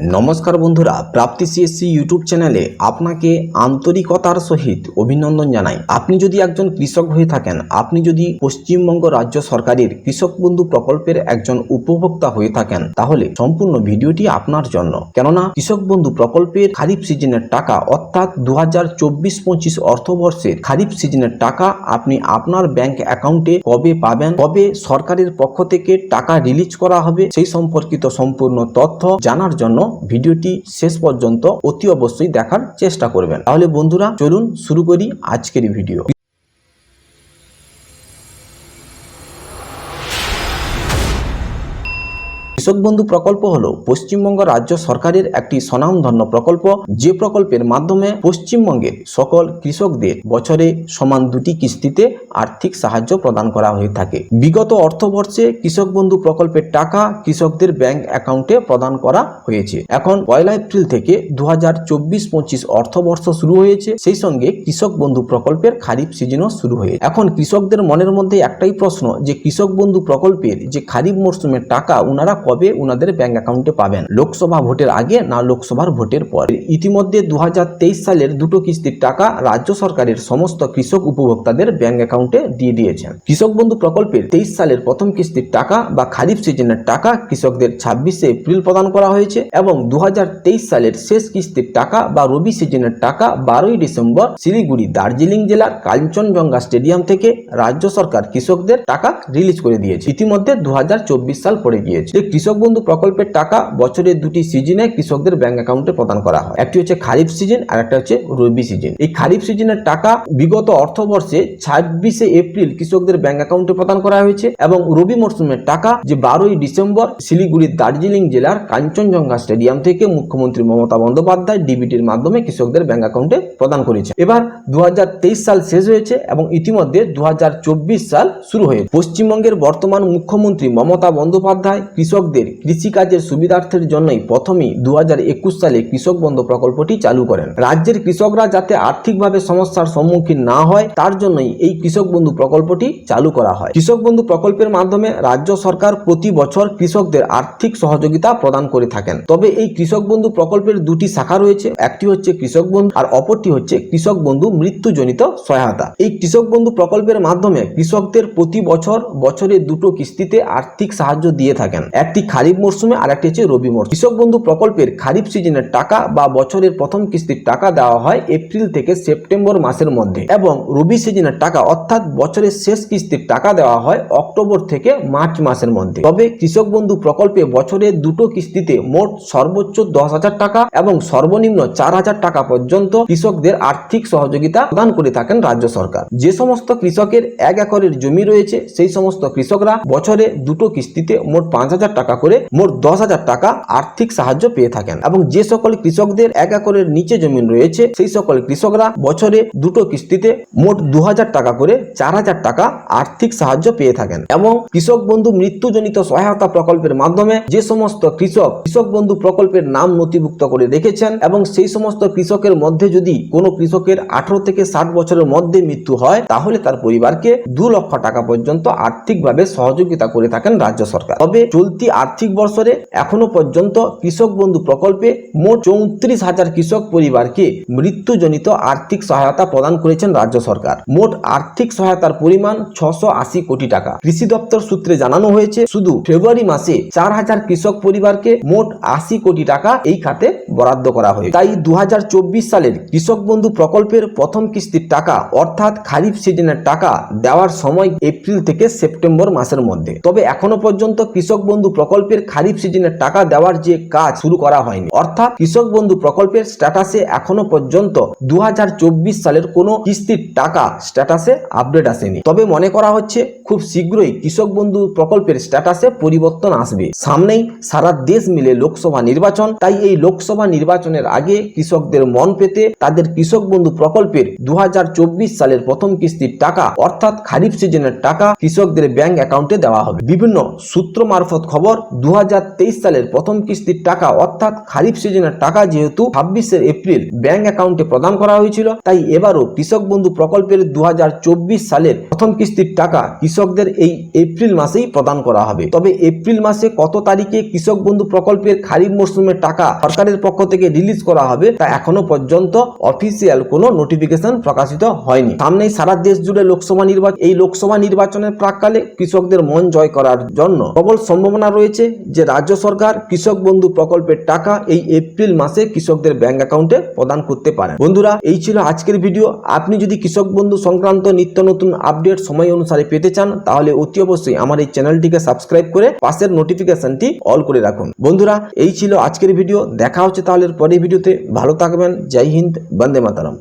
নমস্কার বন্ধুরা, প্রাপ্তি CSC YouTube চ্যানেলে আপনাকে আন্তরিকতার সহিত অভিনন্দন জানাই। আপনি যদি একজন কৃষক হয়ে থাকেন, আপনি যদি পশ্চিমবঙ্গ রাজ্য সরকারের কৃষক বন্ধু প্রকল্পের একজন উপভোক্তা হয়ে থাকেন, তাহলে সম্পূর্ণ ভিডিওটি আপনার জন্য। কেননা, কৃষক বন্ধু প্রকল্পের খারিফ সিজনের টাকা অর্থাৎ দু হাজার চব্বিশ পঁচিশ অর্থবর্ষের খারিফ সিজনের টাকা আপনি আপনার ব্যাংক অ্যাকাউন্টে কবে পাবেন, কবে সরকারের পক্ষ থেকে টাকা রিলিজ করা হবে, সেই সম্পর্কিত সম্পূর্ণ তথ্য জানার জন্য ভিডিওটি শেষ পর্যন্ত অতি অবশ্যই দেখার চেষ্টা করবেন। তাহলে বন্ধুরা, চলুন শুরু করি আজকের ভিডিও। কৃষক বন্ধু প্রকল্প হল পশ্চিমবঙ্গ রাজ্য সরকারের একটি স্বনামধন্য প্রকল্প। যে প্রকল্পের মাধ্যমে পশ্চিমবঙ্গের সকল কৃষকদের বছরে সমান দুটি কিস্তিতে আর্থিক সাহায্য প্রদান করা হয়ে থাকে। বিগত অর্থবর্ষে কৃষক বন্ধু প্রকল্পের টাকা কৃষকদের ব্যাংক অ্যাকাউন্টে প্রদান করা হয়েছে। এখন পয়লা এপ্রিল থেকে দু হাজার চব্বিশ পঁচিশ অর্থবর্ষ শুরু হয়েছে। সেই সঙ্গে কৃষক বন্ধু প্রকল্পের খারিফ সিজনও শুরু হয়েছে। এখন কৃষকদের মনের মধ্যে একটাই প্রশ্ন যে কৃষক বন্ধু প্রকল্পের যে খারিফ মরশুমের টাকা উনারা কবে উনাদের ব্যাংক অ্যাকাউন্টে পাবেন? লোকসভা ভোটের আগে না লোকসভার ভোটের পর? ইতিমধ্যে দু হাজার তেইশ সালের দুটো কিস্তির টাকা রাজ্য সরকারের সমস্ত কৃষক উপভোক্তাদের ব্যাংক অ্যাকাউন্টে দিয়ে দিয়েছেন। কৃষক বন্ধু প্রকল্পের তেইশ সালের প্রথম কিস্তির টাকা বা খারিফ সিজনের টাকা কৃষকদের ছাব্বিশে এপ্রিল প্রদান করা হয়েছে এবং দু হাজার তেইশ সালের শেষ কিস্তির টাকা বা রবি সিজনের টাকা বারোই ডিসেম্বর শিলিগুড়ি, দার্জিলিং জেলার কাঞ্চনজঙ্ঘা স্টেডিয়াম থেকে রাজ্য সরকার কৃষকদের টাকা রিলিজ করে দিয়েছে। ইতিমধ্যে দু হাজার চব্বিশ সাল পড়ে গিয়েছে। কৃষক বন্ধু প্রকল্পের টাকা বছরের দুটি সিজনে কৃষকদের ব্যাংক অ্যাকাউন্টে প্রদান করা হয়। একটি হচ্ছে খারিফ সিজন আর একটা হচ্ছে রবি সিজন। এই খারিফ সিজনের টাকা বিগত অর্থবর্ষে ছাব্বিশে এপ্রিল কৃষকদের ব্যাংক অ্যাকাউন্টে প্রদান করা হয়েছে এবং রবি মরশুমের টাকা যে বারোই ডিসেম্বর শিলিগুড়ির দার্জিলিং জেলার কাঞ্চনজঙ্ঘা স্টেডিয়াম থেকে মুখ্যমন্ত্রী মমতা বন্দ্যোপাধ্যায় ডিবিটির মাধ্যমে কৃষকদের ব্যাংক অ্যাকাউন্টে প্রদান করেছে। এবার দু হাজার তেইশ সাল শেষ হয়েছে এবং ইতিমধ্যে দু হাজার চব্বিশ সাল শুরু হয়েছে। পশ্চিমবঙ্গের বর্তমান মুখ্যমন্ত্রী মমতা বন্দ্যোপাধ্যায় কৃষকদের কৃষিকাজের সুবিধার্থের জন্যই প্রথমেই দু সালে কৃষক বন্ধু প্রকল্পটি চালু করেন। রাজ্যের কৃষকরা যাতে আর্থিকভাবে সমস্যার সম্মুখীন না হয়, তার জন্যই এই কৃষক বন্ধু প্রকল্পটি চালু করা হয়। কৃষক বন্ধু প্রকল্পের মাধ্যমে রাজ্য সরকার প্রতি বছর কৃষকদের আর্থিক সহযোগিতা প্রদান করে থাকেন। তবে এই কৃষক বন্ধু প্রকল্পের দুটি শাখা রয়েছে, একটি হচ্ছে কৃষক বন্ধু আর অপরটি হচ্ছে কৃষক বন্ধু মৃত্যুজনিত সহায়তা। এই কৃষক বন্ধু প্রকল্পের মাধ্যমে কৃষকদের প্রতি বছর বছরে দুটো কিস্তিতে আর্থিক সাহায্য দিয়ে থাকেন। একটি খারিফ মরশুমে আর একটি হচ্ছে রবি মরশুম কৃষক বন্ধু প্রকল্পের খারিফ সিজনের টাকা বা বছরের প্রথম কিস্তির টাকা দেওয়া হয় এপ্রিল থেকে সেপ্টেম্বর মাসের মধ্যে এবং রবি সিজনের টাকা অর্থাৎ বছরের শেষ কিস্তির টাকা দেওয়া হয় অক্টোবর থেকে মার্চ মাসের মধ্যে। তবে কৃষক বন্ধু প্রকল্পে বছরে দুটো কিস্তিতে মোট সর্বোচ্চ দশ হাজার টাকা এবং সর্বনিম্ন চার হাজার টাকা পর্যন্ত কৃষকদের আর্থিক সহযোগিতা প্রদান করে থাকেন রাজ্য সরকার। যে সমস্ত কৃষকের এক একরের জমি রয়েছে, সেই সমস্ত কৃষকরা বছরে দুটো কিস্তিতে মোট পাঁচ হাজার টাকা করে মোট দশ হাজার টাকা আর্থিক সাহায্য পেয়ে থাকেন। এবং যে সকল কৃষকদের এক একরের নিচে জমি রয়েছে, সেই সকল কৃষকরা বছরে দুটো কিস্তিতে মোট দু হাজার টাকা করে চার হাজার টাকা আর্থিক সাহায্য পেয়ে থাকেন। এবং কৃষক বন্ধু মৃত্যুজনিত সহায়তা প্রকল্পের মাধ্যমে যে সমস্ত কৃষক কৃষক বন্ধু প্রকল্পের নাম নথিভুক্ত করে রেখেছেন এবং সেই সমস্ত কৃষকের মধ্যে যদি কোনো কৃষকের আঠারো থেকে ষাট বছরের মধ্যে মৃত্যু হয়, তাহলে তার পরিবারকে দু লক্ষ টাকা পর্যন্ত আর্থিকভাবে সহযোগিতা করে থাকেন রাজ্য সরকার। তবে চলতি আর্থিক বছরে এখনও পর্যন্ত কৃষক বন্ধু প্রকল্পে মোট চৌত্রিশ হাজার কৃষক পরিবারকে মৃত্যুজনিত আর্থিক সহায়তা প্রদান করেছেন রাজ্য সরকার। মোট আর্থিক সহায়তার পরিমাণ ছশো আশি কোটি টাকা। কৃষি দপ্তর সূত্রে জানানো হয়েছে, শুধু ফেব্রুয়ারি মাসে চার হাজার কৃষক পরিবারকে মোট আশি কোটি টাকা এই খাতে বরাদ্দ করা হয়েছে। তাই দু হাজার চব্বিশ সালের কৃষক বন্ধু প্রকল্পের প্রথম কিস্তির টাকা, অর্থাৎ খারিফ সিজনের টাকা দেওয়ার সময় এপ্রিল থেকে সেপ্টেম্বর মাসের মধ্যে। তবে এখনও পর্যন্ত কৃষক বন্ধু প্রকল্পের খারিফ সিজনের টাকা দেওয়ার যে কাজ শুরু করা হয়নি। অর্থাৎ কৃষক বন্ধু প্রকল্পের স্ট্যাটাসে এখনও পর্যন্ত দু হাজার চব্বিশ সালের কোনো কিস্তির টাকা স্ট্যাটাসে আপডেট আসেনি। তবে মনে করা হচ্ছে খুব শীঘ্রই কৃষক বন্ধু প্রকল্পের স্ট্যাটাসে পরিবর্তন আসবে। সামনেই সারা দেশ মিলে লোকসভা নির্বাচন। তাই এই লোকসভা নির্বাচনের আগে কৃষকদের মন পেতে তাদের কৃষক বন্ধু প্রকল্পের দু হাজার চব্বিশ সালের প্রথম কিস্তির টাকা, অর্থাৎ খারিফ সিজনের টাকা কৃষকদের ব্যাংক অ্যাকাউন্টে দেওয়া হবে। বিভিন্ন সূত্র মারফত খবর এরপর দু সালের প্রথম কিস্তির টাকা, অর্থাৎ খারিফ সিজনের টাকা যেহেতু ছাব্বিশের এপ্রিল ব্যাংক অ্যাকাউন্টে প্রদান করা হয়েছিল, তাই এবারও কৃষক বন্ধু প্রকল্পের দু হাজার চব্বিশ সালের প্রথম কিস্তির টাকা কৃষকদের এই এপ্রিল মাসেই প্রদান করা হবে। তবে এপ্রিল মাসে কত তারিখে কৃষক বন্ধু প্রকল্পের খারিফ মরশুমের টাকা সরকারের পক্ষ থেকে রিলিজ করা হবে, তা এখনও পর্যন্ত অফিসিয়াল কোনো নোটিফিকেশন প্রকাশিত হয়নি। সামনেই সারা দেশ জুড়ে লোকসভা নির্বাচন, এই লোকসভা নির্বাচনের প্রাককালে কৃষকদের মন জয় করার জন্য প্রবল সম্ভাবনা রয়েছে যে রাজ্য সরকার কৃষক বন্ধু প্রকল্পের টাকা এই এপ্রিল মাসে কৃষকদের ব্যাংক অ্যাকাউন্টে প্রদান করতে পারেন। বন্ধুরা, এই ছিল আজকের ভিডিও। আপনি যদি কৃষক বন্ধু সংক্রান্ত নিত্য নতুন আপডেট সময় অনুসারে পেতে চান, তাহলে অতি অবশ্যই আমার এই চ্যানেলটিকে সাবস্ক্রাইব করে পাশের নোটিফিকেশনটি অল করে রাখুন। বন্ধুরা, এই ছিল আজকের ভিডিও। দেখা হচ্ছে তাহলে পরের ভিডিওতে। ভালো থাকবেন। জয় হিন্দ, বন্দে মাতারাম।